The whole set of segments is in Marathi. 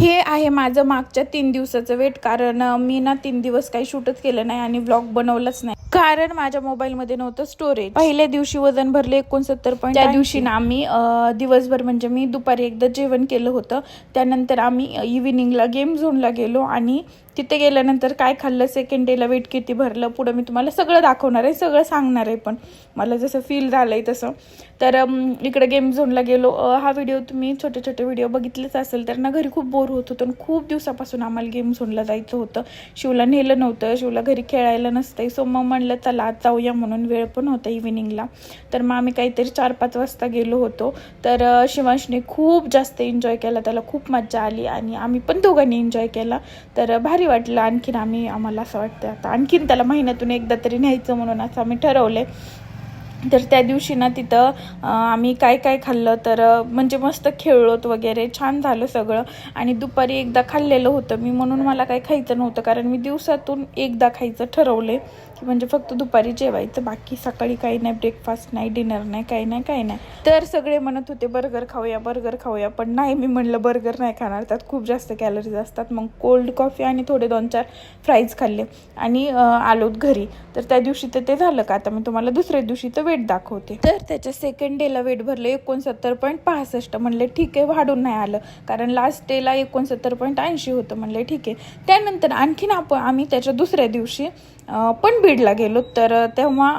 हे आहे माझं मागच्या तीन दिवसाचं वेट कारण मी ना तीन दिवस काही शूटच केलं नाही आणि व्लॉग बनवलंच नाही. कारण माझ्या मोबाईलमध्ये नव्हतं स्टोरेज पहिल्या दिवशी वजन भरले एकोणसत्तर पॉईंट त्या दिवशी ना आम्ही दिवसभर म्हणजे मी दुपारी एकदा जेवण केलं होतं. त्यानंतर आम्ही इव्हिनिंगला गेम झोनला गेलो आणि तिथे गेल्यानंतर काय खाल्लं सेकंड डेला वेट किती भरलं पुढं मी तुम्हाला सगळं दाखवणार आहे सगळं सांगणार आहे पण. मला जसं फील झालं आहे तसं. तर इकडे गेम झोनला गेलो. हा व्हिडिओ तुम्ही छोटे छोटे व्हिडिओ बघितलेच असेल. तर ना घरी खूप बोर होत होतं आणि खूप दिवसापासून आम्हाला गेम झोनला जायचं होतं. शिवला नेलं नव्हतं. शिवला घरी खेळायला नसतंय. सो मग म्हणलं चला आज जाऊया म्हणून वेळ पण होता इव्हिनिंगला तर मग आम्ही काहीतरी चार पाच वाजता गेलो होतो. तर शिवांशने खूप जास्त एन्जॉय केला. त्याला खूप मजा आली आणि आम्ही पण दोघांनी एन्जॉय केला. तर भारी वाटलं आणखीन आम्ही आम्हाला असं वाटतं आता आणखीन त्याला महिन्यातून एकदा तरी न्यायचं म्हणून असं आम्ही ठरवलं आहे तर त्या दिवशी ना तिथं आम्ही काय काय खाल्लं तर म्हणजे मस्त खेळलोत वगैरे छान झालं सगळं. आणि दुपारी एकदा खाल्लेलं होतं. मी म्हणून मला काही खायचं नव्हतं कारण मी दिवसातून एकदा खायचं ठरवले की म्हणजे फक्त दुपारी जेवायचं बाकी सकाळी काही नाही ब्रेकफास्ट नाही डिनर नाही काही नाही काही नाही. तर सगळे म्हणत होते बर्गर खाऊया बर्गर खाऊया. पण नाही मी म्हणलं बर्गर नाही खाणार. त्यात खूप जास्त कॅलरीज असतात. मग कोल्ड कॉफी आणि थोडे दोन चार फ्राईज खाल्ले. आणि आलोत घरी. तर त्या दिवशी तर ते झालं का? आता मी तुम्हाला दुसऱ्या दिवशी तर वेट दाखवते. तर त्याच्या सेकंड डेला वेट भरलं एकोणसत्तर पॉईंट पासष्ट म्हणले ठीक आहे वाढून नाही आलं. कारण लास्ट डेला एकोणसत्तर पॉईंट ऐंशी होतं म्हणले ठीक आहे. त्यानंतर आणखीन आपण आम्ही त्याच्या दुसऱ्या दिवशी पण बीडला गेलो तर तेव्हा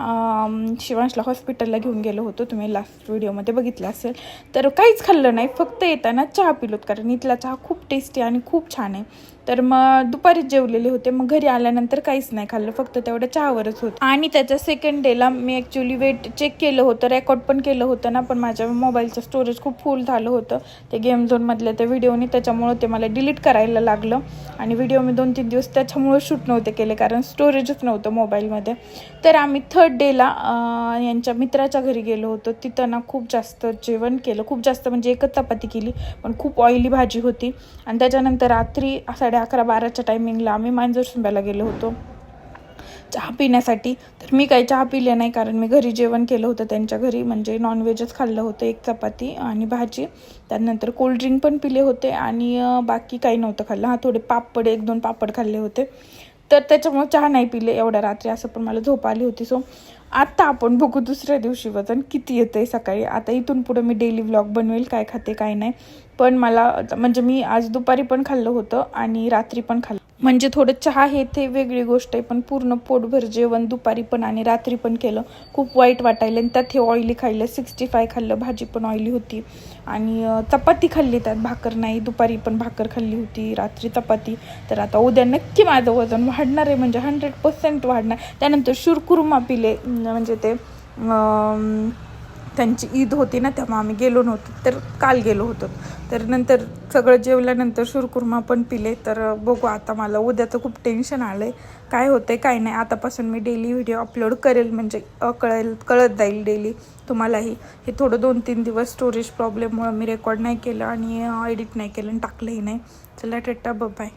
शिवांशला हॉस्पिटलला घेऊन गेलो होतो. तुम्ही लास्ट व्हिडिओमध्ये बघितलं असेल. तर काहीच खाल्लं नाही. फक्त येताना चहा पिलोत. कारण इथला चहा खूप टेस्टी आणि खूप छान आहे. तर मग दुपारीच जेवलेले होते. मग घरी आल्यानंतर काहीच नाही खाल्लं. फक्त तेवढ्या चहावरच होतं. आणि त्याच्या सेकंड डेला मी ॲक्च्युली वेट चेक केलं होतं. रेकॉर्ड पण केलं होतं ना. पण माझ्या मोबाईलचं स्टोरेज खूप फुल झालं होतं. ते गेम झोनमधल्या त्या व्हिडिओने त्याच्यामुळं ते मला डिलीट करायला लागलं. आणि व्हिडिओ मी दोन तीन दिवस त्याच्यामुळं शूट नव्हते केले. कारण स्टोरेजच नव्हतं मोबाईलमध्ये. तर आम्ही थर्ड डेला यांच्या मित्राच्या घरी गेलो होतो. तिथं ना खूप जास्त जेवण केलं. खूप जास्त म्हणजे एकच चपाती केली पण खूप ऑइली भाजी होती. आणि त्याच्यानंतर रात्री साडे अकरा बाराच्या टायमिंगला आम्ही मांजरसुंब्याला गेलो होतो. चहा पिण्यासाठी. तर मी काही चहा पिले नाही कारण मी घरी जेवण केलं होतं त्यांच्या घरी. म्हणजे नॉनव्हेजच खाल्लं होतं एक चपाती आणि भाजी. त्यानंतर कोल्ड्रिंक पण पिले होते आणि बाकी काही नव्हतं खाल्लं. हा थोडे पापड एक दोन पापड खाल्ले होते. तर त्याच्यामुळे चहा नाही पिले एवढ्या रात्री असं पण मला झोप आली होती. सो आत्ता आपण बघू दुसऱ्या दिवशी वजन किती येतं आहे सकाळी. आता इथून पुढं मी डेली व्लॉग बनवेल काय खाते काय नाही. पण मला म्हणजे मी आज दुपारी पण खाल्लं होतं आणि रात्री पण खाल्लं. म्हणजे थोडं चहा हे ते वेगळी गोष्ट आहे पण पूर्ण पोटभर जेवण दुपारी पण आणि रात्री पण केलं. खूप वाईट वाटायलं आणि त्यात हे ऑइली खाल्लं सिक्स्टी फाय खाल्लं भाजी पण ऑइली होती. आणि चपाती खाल्ली त्यात. भाकर नाही दुपारी पण भाकर खाल्ली होती रात्री चपाती. तर आता उद्या नक्की माझं वजन वाढणार आहे म्हणजे हंड्रेड पर्सेंट वाढणार. त्यानंतर शुरकुर्मा पिले म्हणजे ते त्यांची ईद होती ना तेव्हा आम्ही गेलो नव्हतो तर काल गेलो होतो. तर नंतर सगळं जेवल्यानंतर शुरकुर्मा पण पिले. तर बघू आता मला उद्याचं खूप टेन्शन आलं आहे काय होतं आहे काय नाही. आतापासून मी डेली व्हिडिओ अपलोड करेल म्हणजे कळेल कळत जाईल डेली तुम्हालाही. हे थोडं दोन तीन दिवस स्टोरेज प्रॉब्लेममुळं मी रेकॉर्ड नाही केलं आणि एडिट नाही केलं आणि टाकलंही नाही. चला टेट्टा बाय